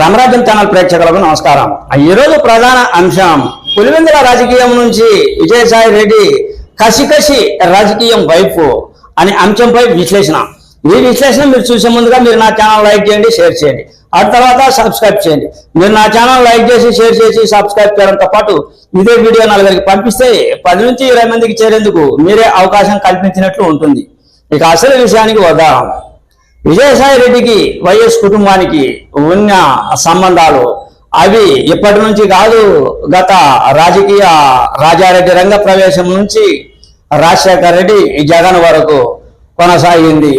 రమరాజన్ channel ప్రేక్షకులకు నమస్కారం. ఈరోజు ప్రధాన అంశం పులివెందుల రాజకీయం నుంచి విజయసాయి రెడ్డి కసికసి రాజకీయం వైపు అనే అంశంపై విశ్లేషణ. ఈ విశ్లేషణ మీరు చూసే ముందుగా మీరు నా ఛానల్ లైక్ చేయండి షేర్ చేయండి. ఆ తర్వాత సబ్స్క్రైబ్ చేయండి. మీరు నా ఛానల్ లైక్ చేసి షేర్ చేసి సబ్స్క్రైబ్ చేయడంతో పాటు ఇదే వీడియో నలుగురికి పంపిస్తే పది నుంచి ఇరవై మందికి చేరేందుకు మీరే అవకాశం కల్పించినట్లు ఉంటుంది. ఇక అసలు విషయానికి వద్దాం. విజయసాయి రెడ్డికి వైఎస్ కుటుంబానికి ఉన్న సంబంధాలు అవి ఇప్పటి నుంచి కాదు గత రాజకీయ రాజారెడ్డి రంగ ప్రవేశం నుంచి రాజశేఖర్ రెడ్డి జగన్ వరకు కొనసాగింది.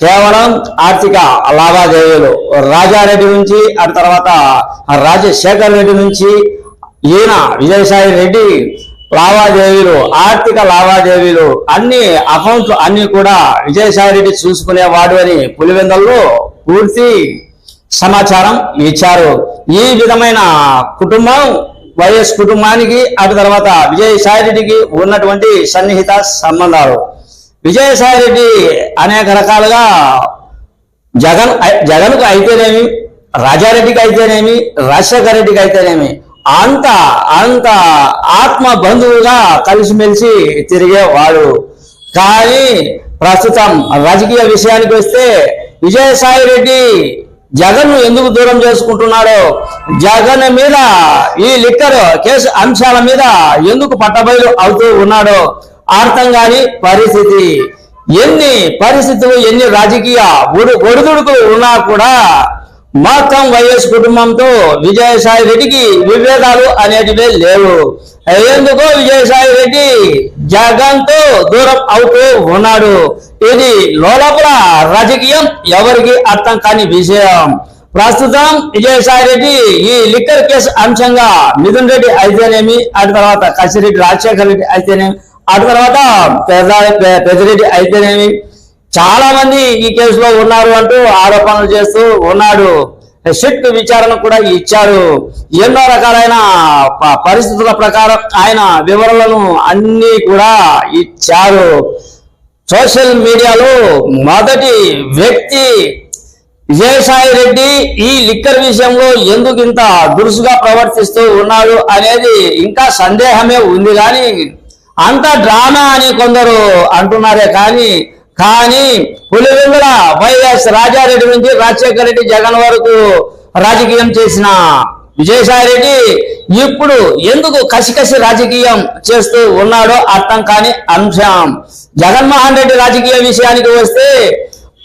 కేవలం ఆర్థిక లావాదేవీలు. రాజారెడ్డి నుంచి ఆ తర్వాత రాజశేఖర్ రెడ్డి నుంచి ఈయన విజయసాయి రెడ్డి లావాదేవీలు ఆర్థిక లావాదేవీలు అన్ని అకౌంట్లు అన్ని కూడా విజయసాయి రెడ్డి చూసుకునేవాడు అని పులివెందల్లో పూర్తి సమాచారం ఇచ్చారు. ఈ విధమైన కుటుంబం వైఎస్ కుటుంబానికి అటు తర్వాత విజయసాయి రెడ్డికి ఉన్నటువంటి సన్నిహిత సంబంధాలు. విజయసాయి రెడ్డి అనేక రకాలుగా జగన్ జగన్కు అయితేనేమి రాజారెడ్డికి అయితేనేమి రాజశేఖర రెడ్డికి అయితేనేమి అంత అంత ఆత్మ బంధువుగా కలిసిమెలిసి తిరిగేవాడు. కానీ ప్రస్తుతం రాజకీయ విషయానికి వస్తే విజయసాయి రెడ్డి జగన్ను ఎందుకు దూరం చేసుకుంటున్నాడో జగన్ మీద ఈ లిక్కర్ కేసు అంశాల మీద ఎందుకు పట్టబయలు అవుతూ ఉన్నాడో అర్థం కాని పరిస్థితి. ఎన్ని పరిస్థితులు ఎన్ని రాజకీయ ఒడు ఒడిదుడుకులు ఉన్నా కూడా మొత్తం వైఎస్ కుటుంబంతో విజయసాయి రెడ్డికి విభేదాలు అనేటివే లేవు. ఎందుకో విజయసాయి రెడ్డి జగన్తో దూరం అవుతూ ఉన్నాడు. ఇది లోపల రాజకీయం ఎవరికి అర్థం కాని విషయం. ప్రస్తుతం విజయసాయి రెడ్డి ఈ లిక్కర్ కేసు అంశంగా మిథున్ రెడ్డి అయితేనేమి అటు తర్వాత కసిరెడ్డి రాజశేఖర రెడ్డి అయితేనేమి ఆ తర్వాత పెద్ద- పెద్దరెడ్డి అయితేనేమి చాలా మంది ఈ కేసులో ఉన్నారు అంటూ ఆరోపణలు చేస్తూ ఉన్నాడు. షిట్ విచారణ కూడా ఇచ్చారు ఎన్నో రకాలైన ప- పరిస్థితుల ప్రకారం ఆయన వివరాలను అన్ని కూడా ఇచ్చారు సోషల్ మీడియాలో మొదటి వ్యక్తి విజయసాయి రెడ్డి ఈ లిక్కర్ విషయంలో ఎందుకు ఇంత దురుసుగా ప్రవర్తిస్తూ ఉన్నాడు అనేది ఇంకా సందేహమే ఉంది. కానీ అంత డ్రామా అని కొందరు అంటున్నారే కానీ కానీ పులివెందుల వైఎస్ రాజారెడ్డి నుంచి రాజశేఖర రెడ్డి జగన్ వరకు రాజకీయం చేసిన విజయసాయి రెడ్డి ఇప్పుడు ఎందుకు కసికసి రాజకీయం చేస్తూ ఉన్నాడో అర్థం కాని అంశం. జగన్మోహన్ రెడ్డి రాజకీయ విషయానికి వస్తే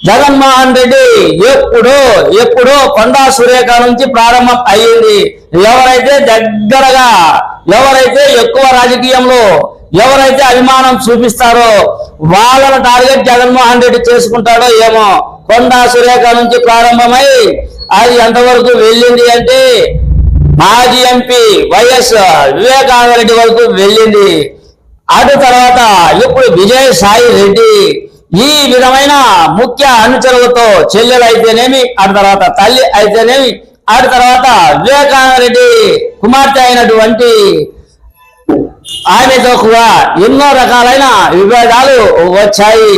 జగన్మోహన్ రెడ్డి ఎప్పుడో ఎప్పుడో కొండా సురేఖ నుంచి ప్రారంభం అయ్యింది. ఎవరైతే దగ్గరగా ఎవరైతే ఎక్కువ రాజకీయంలో ఎవరైతే అభిమానం చూపిస్తారో వాళ్ళను టార్గెట్ జగన్మోహన్ రెడ్డి చేసుకుంటాడో ఏమో. కొండా సురేఖ నుంచి ప్రారంభమై అది ఎంతవరకు వెళ్ళింది అంటే మాజీ ఎంపీ వైఎస్ వివేకానంద రెడ్డి వరకు వెళ్ళింది. అటు తర్వాత ఇప్పుడు విజయ్ సాయి రెడ్డి ఈ విధమైన ముఖ్య అనుచరులతో చెల్లెలు అయితేనేమి అటు తర్వాత తల్లి అయితేనేమి అటు తర్వాత వివేకానంద రెడ్డి కుమార్తె అయినటువంటి ఆమెతో కూడా ఎన్నో రకాలైన విభేదాలు వచ్చాయి.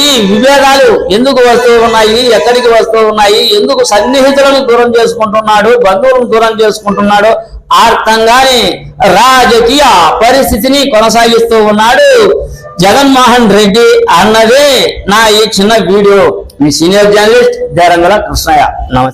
ఈ విభేదాలు ఎందుకు వస్తూ ఉన్నాయి? ఎక్కడికి వస్తూ ఉన్నాయి? ఎందుకు సన్నిహితులను దూరం చేసుకుంటున్నాడు? బంధువులను దూరం చేసుకుంటున్నాడు? అర్థం రాజకీయ పరిస్థితిని కొనసాగిస్తూ ఉన్నాడు జగన్మోహన్ రెడ్డి అన్నదే నా ఈ చిన్న వీడియో. మీ సీనియర్ జర్నలిస్ట్ దేరంగల కృష్ణయ్య. నమస్తే